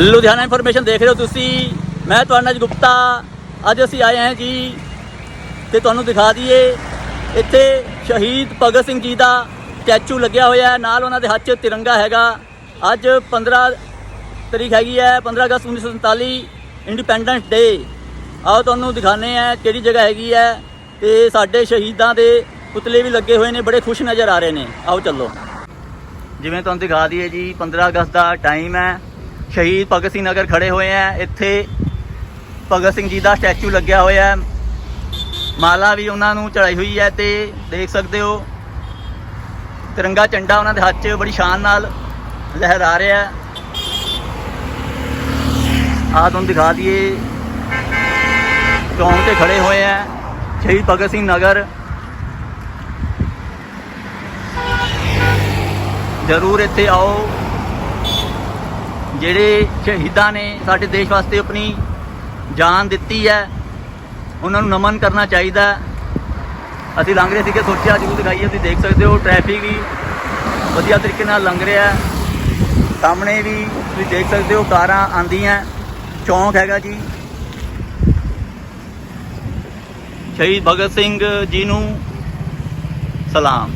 Ludhiana information ਦੇਖ ਰਹੇ ਹੋ ਤੁਸੀਂ। ਮੈਂ ਤੁਹਾਡਾ ਗੁਪਤਾ। ਅੱਜ ਅਸੀਂ ਆਏ ਹਾਂ ਜੀ ਤੇ ਤੁਹਾਨੂੰ ਦਿਖਾ ਦਈਏ, ਇੱਥੇ ਸ਼ਹੀਦ ਭਗਤ ਸਿੰਘ ਜੀ ਦਾ ਸਟੈਚੂ ਲੱਗਿਆ ਹੋਇਆ ਹੈ। ਨਾਲ ਉਹਨਾਂ ਦੇ ਹੱਥ 'ਚ ਤਿਰੰਗਾ ਹੈਗਾ। ਅੱਜ 15 ਤਰੀਕ ਹੈਗੀ ਹੈ 15 ਅਗਸਤ 1947 ਇੰਡੀਪੈਂਡੈਂਸ ਡੇ ਆਓ ਤੁਹਾਨੂੰ ਦਿਖਾਣੇ ਆ ਕਿਹੜੀ ਜਗ੍ਹਾ ਹੈਗੀ ਹੈ ਤੇ ਸਾਡੇ ਸ਼ਹੀਦਾਂ ਦੇ ਪੁਤਲੇ ਵੀ ਲੱਗੇ ਹੋਏ ਨੇ, ਬੜੇ ਖੁਸ਼ ਨਜ਼ਰ ਆ ਰਹੇ ਨੇ। ਆਓ ਚੱਲੋ। ਜਿਵੇਂ ਤੁਹਾਨੂੰ ਦਿਖਾ ਦਈਏ ਜੀ 15 ਅਗਸਤ ਦਾ ਟਾਈਮ ਹੈ। ਸ਼ਹੀਦ ਭਗਤ ਸਿੰਘ ਨਗਰ ਖੜੇ ਹੋਏ ਆ। ਇੱਥੇ ਭਗਤ ਸਿੰਘ ਜੀ ਦਾ ਸਟੈਚੂ ਲੱਗਿਆ ਹੋਇਆ ਹੈ। ਮਾਲਾ ਵੀ ਉਹਨਾਂ ਨੂੰ ਚੜਾਈ ਹੋਈ ਹੈ ਤੇ ਦੇਖ ਸਕਦੇ ਹੋ, ਤਿਰੰਗਾ ਝੰਡਾ ਉਹਨਾਂ ਦੇ ਹੱਥ 'ਚ ਬੜੀ ਸ਼ਾਨ ਨਾਲ ਲਹਿਰਾ ਰਿਹਾ ਹੈ। ਆਹ ਤੁਹਾਨੂੰ ਦਿਖਾ ਦਈਏ, ਚੌਂਕ ਤੇ ਖੜੇ ਹੋਏ ਆ ਸ਼ਹੀਦ ਭਗਤ ਸਿੰਘ ਨਗਰ। ਜ਼ਰੂਰ ਇੱਥੇ ਆਓ। ਜਿਹੜੇ ਸ਼ਹੀਦਾਂ ਨੇ ਸਾਡੇ ਦੇਸ਼ ਵਾਸਤੇ ਆਪਣੀ ਜਾਨ ਦਿੱਤੀ ਹੈ, ਉਹਨਾਂ ਨੂੰ ਨਮਨ ਕਰਨਾ ਚਾਹੀਦਾ ਅਸੀਂ ਲੰਘ ਰਹੇ ਸੀਗੇ, ਸੋਚਿਆ ਜ਼ਰੂਰ ਦਿਖਾਈਏ, ਤੁਸੀਂ ਦੇਖ ਸਕਦੇ ਹੋ ਟ੍ਰੈਫਿਕ ਵੀ ਵਧੀਆ ਤਰੀਕੇ ਨਾਲ ਲੰਘ ਰਿਹਾ ਸਾਹਮਣੇ ਵੀ ਤੁਸੀਂ ਦੇਖ ਸਕਦੇ ਹੋ, ਕਾਰਾਂ ਆਂਦੀਆਂ ਚੌਂਕ ਹੈਗਾ ਜੀ। ਸ਼ਹੀਦ ਭਗਤ ਸਿੰਘ ਜੀ ਨੂੰ ਸਲਾਮ।